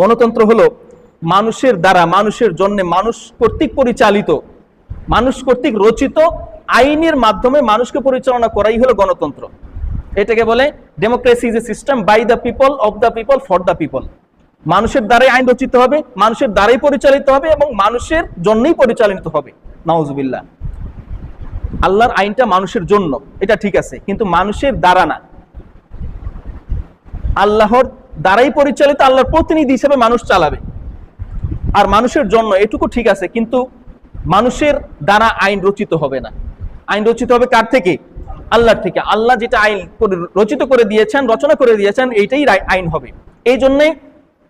গণতন্ত্র হলো মানুষের দ্বারা, মানুষের জন্য মানুষ কর্তৃক পরিচালিত। মানুষ কর্তৃক রচিত আইনের মাধ্যমে মানুষকে পরিচালনা করাই হলো গণতন্ত্র। এটাকে বলে democracy is a system by the people of the people for the people মানুষের দ্বারাই আইন রচিত হবে, মানুষের দ্বারাই পরিচালিত হবে এবং মানুষের জন্যই পরিচালিত হবে। নওয়াজুবিল্লাহ আল্লাহর আইনটা মানুষের জন্য, এটা ঠিক আছে, কিন্তু মানুষের দ্বারা না। আল্লাহর দ্বারাই পরিচালিত আল্লাহর প্রতিনিধি হিসেবে মানুষ চালাবে। আর মানুষের জন্য এটুকু ঠিক আছে, কিন্তু মানুষের দ্বারা আইন রচিত হবে না। আইন রচিত হবে কার থেকে? আল্লাহর থেকে। আল্লাহ যেটা আইন রচিত করে দিয়েছেন, রচনা করে দিয়েছেন, এইটাই আইন হবে। এই জন্যে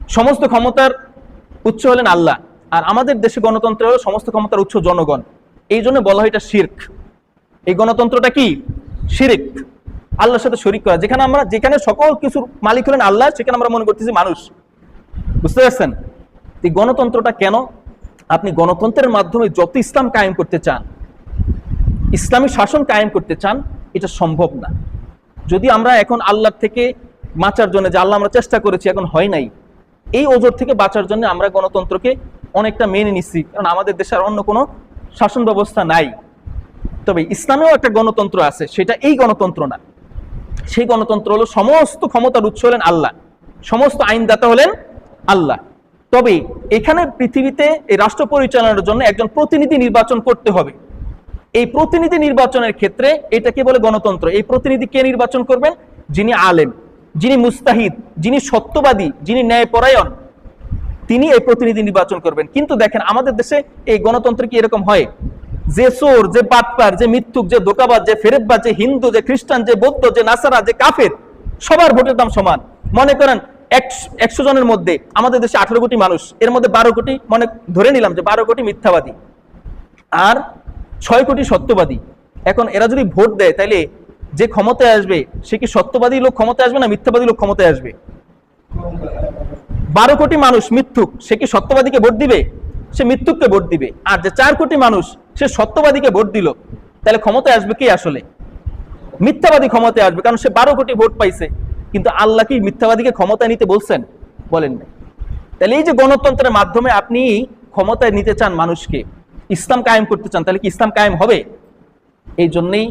সমস্ত ক্ষমতার উচ্চ হলেন আল্লাহ। আর আমাদের দেশে গণতন্ত্র হলো সমস্ত ক্ষমতার উচ্চ জনগণ। এই জন্য বলা হয় এটা শির্ক। এই গণতন্ত্রটা কি? শিরিক। আল্লাহর সাথে শরিক করা। যেখানে আমরা যেখানে সকল কিছুর মালিক হলেন আল্লাহ, সেখানে আমরা মনে করতেছি মানুষ। বুঝতে পারছেন? এই গণতন্ত্রটা কেন? আপনি গণতন্ত্রের মাধ্যমে যত ইসলাম কায়েম করতে চান, ইসলামী শাসন কায়েম করতে চান, এটা সম্ভব না। যদি আমরা এখন আল্লাহর থেকে বাঁচার জন্য যে আল্লাহ আমরা চেষ্টা করেছি, এখন হয় নাই। এই ওজোর থেকে বাঁচার জন্য আমরা গণতন্ত্রকে অনেকটা মেনে নিচ্ছি। কারণ আমাদের দেশে আর অন্য কোনো শাসন ব্যবস্থা নাই। তবে ইসলামেও একটা গণতন্ত্র আছে, সেটা এই গণতন্ত্র না। সেই গণতন্ত্র হলো সমস্ত ক্ষমতার উৎস হলেন আল্লাহ। সমস্ত আইনদাতা হলেন আল্লাহ। তবে এখানে পৃথিবীতে এই রাষ্ট্র পরিচালনার জন্য একজন প্রতিনিধি নির্বাচন করতে হবে। এই প্রতিনিধি নির্বাচনের ক্ষেত্রে এটাকে বলে গণতন্ত্র। এই প্রতিনিধি কে নির্বাচন করবেন? যিনি আলেম, যিনি মুস্তাহিদ, যিনি সত্যবাদী, যিনি ন্যায়পরায়ণ, তিনি এই প্রতিনিধি নির্বাচন করবেন। কিন্তু দেখেন, আমাদের দেশে এই গণতন্ত্র কি এরকম হয়? যে চোর, যে বাটপার যে মিথ্যুক, যে দোকাবাজ যে ফেরেববাজ যে হিন্দু, যে খ্রিস্টান, যে বৌদ্ধ, যে নাসারা, যে কাফের, সবার ভোটের দাম সমান। মনে করেন একশো জনের মধ্যে আমাদের দেশে আঠারো কোটি মানুষ, এর মধ্যে বারো কোটি, মনে ধরে নিলাম যে বারো কোটি মিথ্যাবাদী। আর ছয় কোটি সত্যবাদী। এখন এরা যদি ভোট দেয় তাহলে যে ক্ষমতায় আসবে, সে কি সত্যবাদী লোক ক্ষমতায় আসবে না মিথ্যাবাদী লোক ক্ষমতায় আসবে? বারো কোটি মানুষ মিথ্যুক, সে কি সত্যবাদীকে ভোট দিবে? সে মৃত্যুকে ভোট দিবে। আর যে চার কোটি মানুষ সে সত্যবাদীকে ভোট দিল, তাহলে ক্ষমতায় আসবে কি আসলে? মিথ্যাবাদী ক্ষমতায় আসবে, কারণ সে বারো কোটি ভোট পাইছে। কিন্তু আল্লাহ কি মিথ্যাবাদীকে ক্ষমতায় নিতে বলছেন? বলেন নাই। তাহলে এই যে গণতন্ত্রের মাধ্যমে আপনি ক্ষমতায় নিতে চান মানুষকে, ইসলাম কায়েম করতে চান, তাহলে কি ইসলাম কায়েম হবে? এই জন্যেই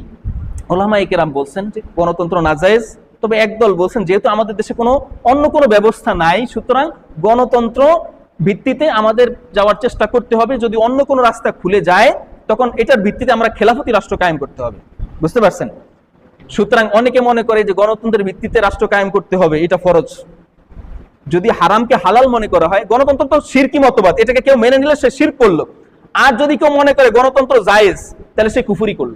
ওলামা কেরাম বলছেন যে গণতন্ত্র নাজায়েজ তবে একদল বলছেন যেহেতু আমাদের দেশে কোনো, অন্য কোনো ব্যবস্থা নাই, সুতরাং গণতন্ত্র ভিত্তিতে আমাদের যাওয়ার চেষ্টা করতে হবে। যদি অন্য কোনো রাস্তা খুলে যায়, তখন এটার ভিত্তিতে আমরা খেলাফতি রাষ্ট্র কায়েম করতে হবে। বুঝতে পারছেন? সুতরাং অনেকে মনে করে যে গণতন্ত্রের ভিত্তিতে রাষ্ট্র কায়েম করতে হবে, এটা ফরজ। যদি হারামকে হালাল মনে করা হয়, গণতন্ত্র তো শিরকি মতবাদ, এটাকে কেউ মেনে নিলে সে শির করল। আর যদি কেউ মনে করে গণতন্ত্র জায়েজ, তাহলে সে কুফুরি করল।